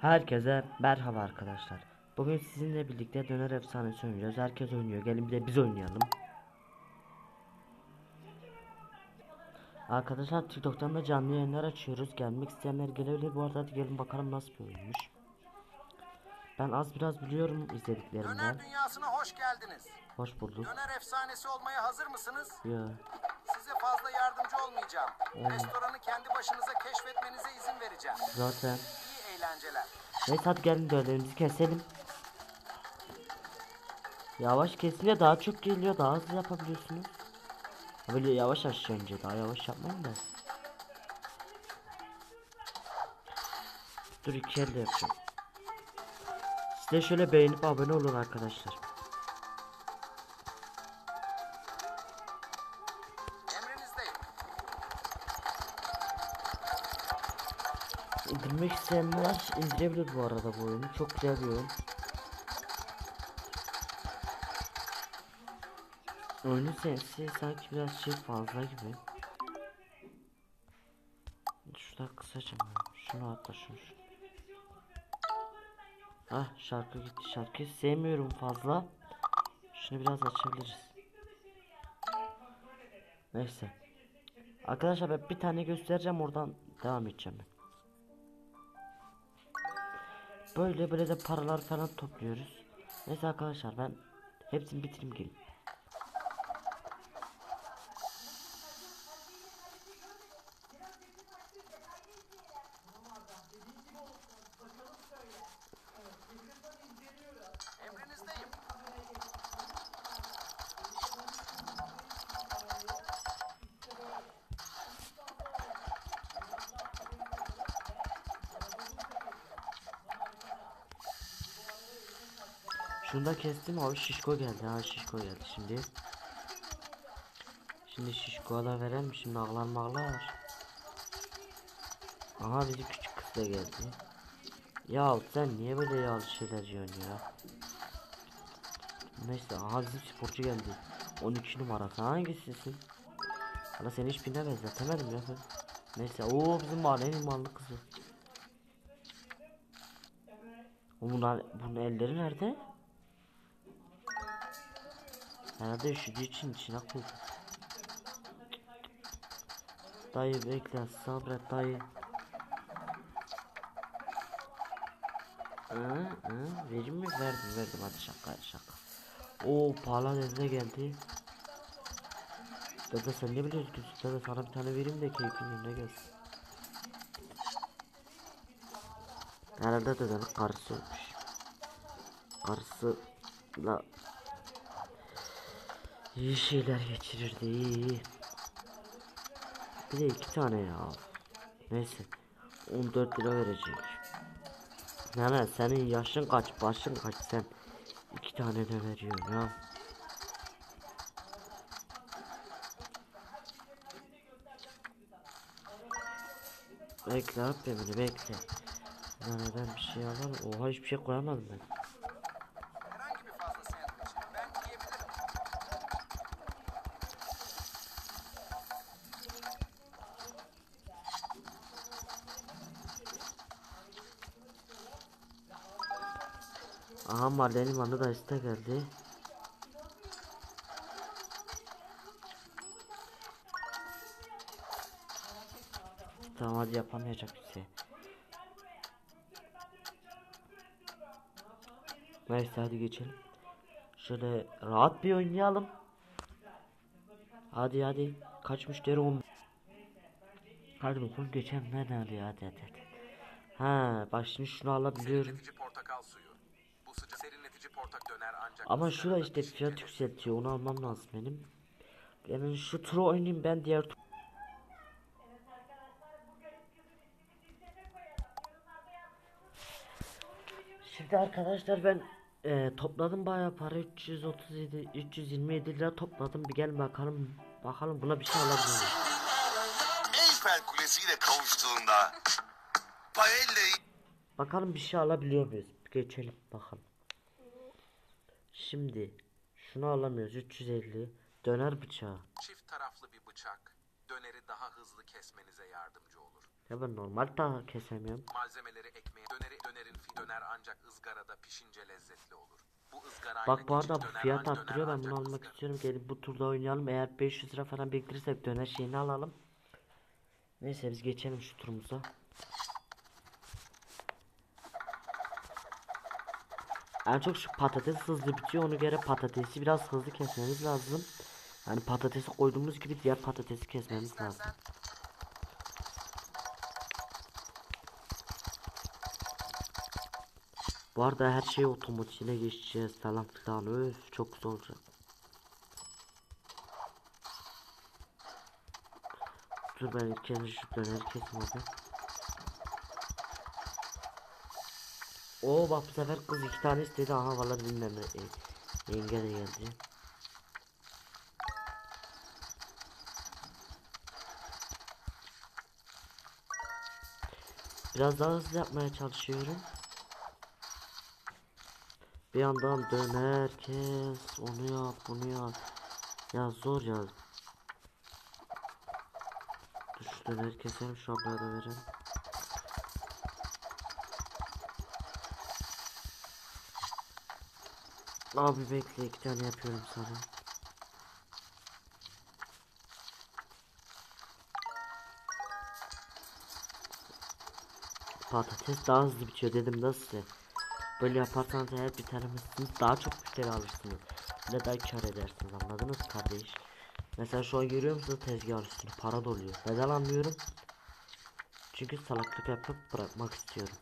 Herkese merhaba arkadaşlar. Bugün sizinle birlikte döner efsanesi oynayacağız. Herkes oynuyor. Gelin bir de biz oynayalım. Arkadaşlar TikTok'tan da canlı yayınlar açıyoruz. Gelmek isteyenler gelebilir. Bu arada hadi gelin bakalım nasıl bir oyunmuş. Ben az biraz biliyorum izlediklerimden. Döner dünyasına hoş geldiniz. Hoş bulduk. Döner efsanesi olmaya hazır mısınız? Ya. Size fazla yardımcı olmayacağım. Restoranı kendi başınıza keşfetmenize izin vereceğim. Zaten. Eğlenceler. Hadi gelin dönerimizi keselim. Yavaş kesince daha çok geliyor. Daha hızlı yapabiliyorsunuz. Böyle yavaş aşağı önce daha yavaş yapmayın da. Dur iki elde yapacağım. Siz de şöyle beğenip abone olun arkadaşlar. İndirmek isteyenler indirebilir bu arada bu oyunu. Çok güzel bir oyun. Oyunun sesi sanki biraz şey fazla gibi. Şurada kısacağım ya. Şunu atla şunu. Ah şarkı gitti. Şarkıyı sevmiyorum fazla. Şunu biraz açabiliriz. Neyse. Arkadaşlar ben bir tane göstereceğim oradan devam edeceğim ben. Böyle böyle de paralar falan topluyoruz. Neyse arkadaşlar ben hepsini bitireyim gelin. Şunu da kestim abi şişko geldi ha şişko geldi şimdi. Şimdi şişkoya da verelim şimdi ağlar mağlar. Aha bizi küçük kız da geldi. Ya sen niye böyle yağlı şeyler yiyorsun ya? Neyse aha bizim sporcu geldi. 12 numara sen hangisisin? Hala seni hiçbirine benzetemedim ya ben. Neyse o bizim mahallenin mallı kızı. O Bunlar, bunun elleri nerede? Herhalde üşüdüğü için içine koydu. Dayı bekle sabret dayı. Hı, hı, verim mi? Verdim verdim hadi şaka şaka. Oo pahalı dede geldi. Dede sen ne biliyorsun? Dede sana bir tane vereyim de keyfin yerine gelsin. Herhalde dedenin karısı ölmüş. Karısıyla İyi şeyler geçirirdi iyi. Bir de iki tane ya. Neyse. 14 lira verecek. Nene senin yaşın kaç başın kaç sen iki tane de veriyorsun ya. Bekle abi beni bekle. Neden bir şey alalım? Oha hiçbir şey koyamadım ben. Aha mahallenin bana da iste geldi. Tamam hadi yapamayacak bir şey. Neyse hadi geçelim. Şöyle rahat bir oynayalım. Hadi hadi. Kaç müşteri on. Hadi bakalım geçen ne alıyor hadi hadi hadi. Ha bak şimdi şunu alabiliyorum. Ama şurada işte fiyat yükseltiyor onu almam lazım benim. Yani şu turu oynayayım ben diğer tur. Şimdi arkadaşlar ben e, topladım bayağı para 337 327 lira topladım bir gel bakalım bakalım buna bir şey alabilir miyim? Eyfel Kulesi ile kavuştuğunda Paella'yı Bakalım bir şey alabiliyor muyuz? Geçelim bakalım. Şimdi şunu alamıyoruz 350 döner bıçağı. Çift taraflı bir bıçak. Döneri daha hızlı kesmenize yardımcı olur. Ya ben normal daha kesemiyorum. Malzemeleri ekmeğe, döneri, dönerin Döner ancak ızgarada pişince lezzetli olur. Bu ızgara Bak bu arada bu fiyat arttırıyor ben bunu almak istiyorum. Gelin bu turda oynayalım. Eğer 500 lira falan biriktirirsek döner şeyini alalım. Neyse biz geçelim şu turumuza. En çok şu patates hızlı bitiyor. Onu göre patatesi biraz hızlı kesmemiz lazım. Yani patatesi koyduğumuz gibi diğer patatesi kesmemiz lazım. Bu arada her şey otomatiğine geçeceğiz falan filan. Öf çok güzel olacak. Dur ben önce şu döneri keseyim Oo bak bu sefer kız iki tane istedi. Aha vallahi bilmem. E, yenge geldi. Biraz daha hızlı yapmaya çalışıyorum. Bir yandan döner kes onu yap bunu yap. Ya zor ya. Dur şu döneri keselim şu ablaya verelim. Abi bekle iki tane yapıyorum sana. Patates daha hızlı bitiyor dedim nasıl. Böyle yaparsanız eğer bitiremezsiniz daha çok müşteri alırsınız. Ne daha kar edersiniz anladınız kardeş. Mesela şu an görüyor musunuz tezgah üstünde para doluyor. Neden anlıyorum? Çünkü salaklık yapıp bırakmak istiyorum.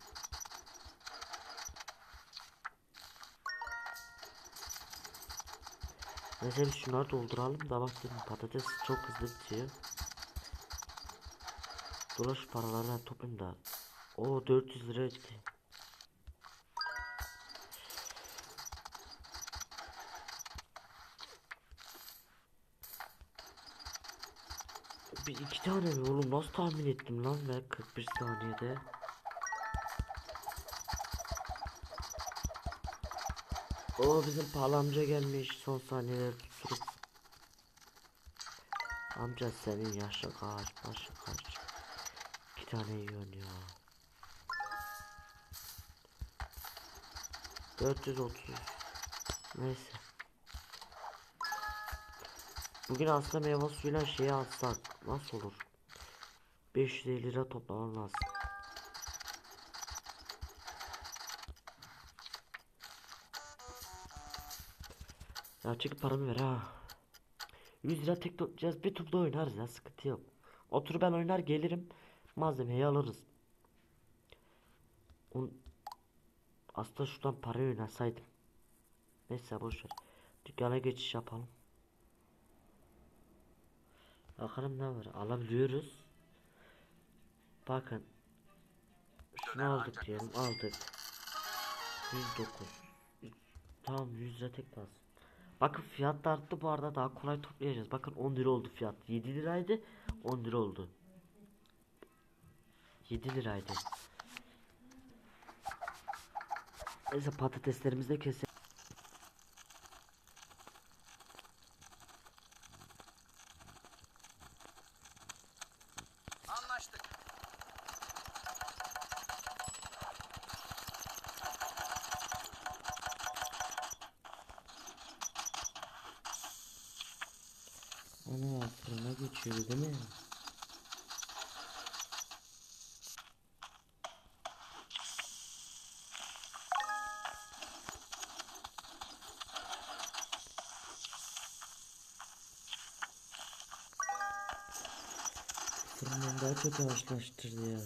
Mesela şunları dolduralım da bak dedim patates çok hızlı bitiyor. Dolaş paraları ben toplayayım da. O 400 lira etti. Bir iki tane mi oğlum nasıl tahmin ettim lan ben 41 saniyede. O bizim pahalı amca gelmiş son saniyeler tutup. Amca senin yaşın kaç başın kaç. İki tane yiyorsun ya. 430 Neyse Bugün aslında meyve suyuyla şeyi alsak nasıl olur 550 lira toplamam lazım Ya çık paramı ver ha. 100 lira tek tutacağız bir turda oynarız ya sıkıntı yok. Otur ben oynar gelirim Malzemeyi alırız. On... Aslında şuradan parayı oynasaydım. Neyse boşver Dükkana geçiş yapalım. Bakalım ne var alabiliyoruz. Bakın Şunu aldık diyelim aldık. 109 Tamam 100 lira tek lazım Bakın fiyat da arttı bu arada. Daha kolay toplayacağız. Bakın 10 lira oldu fiyat. 7 liraydı 10 lira oldu. 7 liraydı. Neyse patateslerimizi de keselim Ana fırına geçiyor değil mi? Fırından daha çok yavaşlaştırdı ya.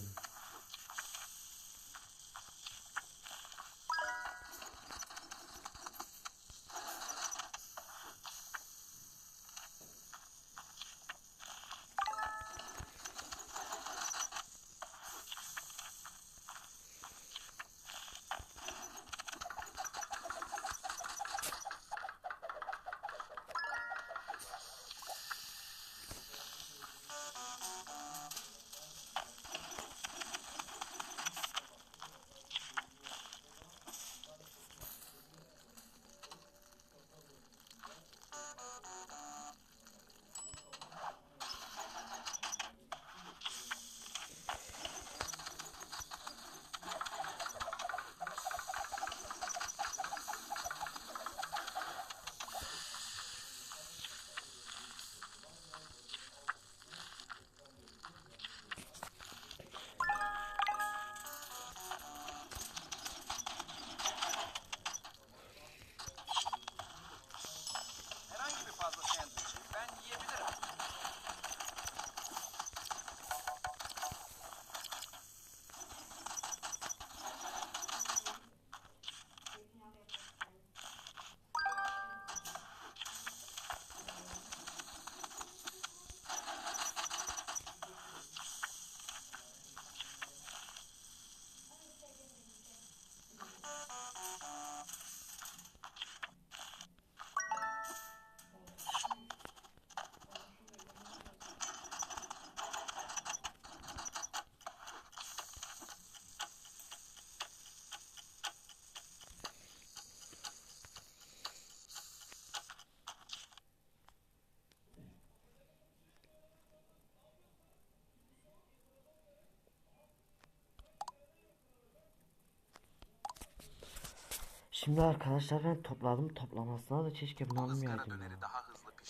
Şimdi arkadaşlar ben topladım toplamasına da keşke almayaydım ya.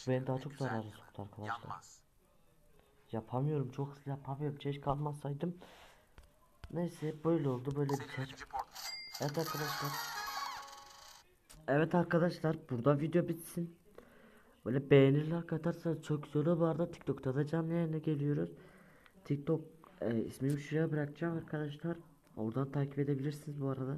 Beni daha çok yanar. soktu arkadaşlar. Yanmaz. Yapamıyorum çok hızlı yapamıyorum keşke almasaydım. Neyse böyle oldu böyle biter. Evet arkadaşlar. Evet arkadaşlar burada video bitsin. Böyle beğenirler katarsanız çok güzel olur. Bu arada TikTok'ta da canlı yayına geliyoruz. TikTok e, ismimi şuraya bırakacağım arkadaşlar. Oradan takip edebilirsiniz bu arada.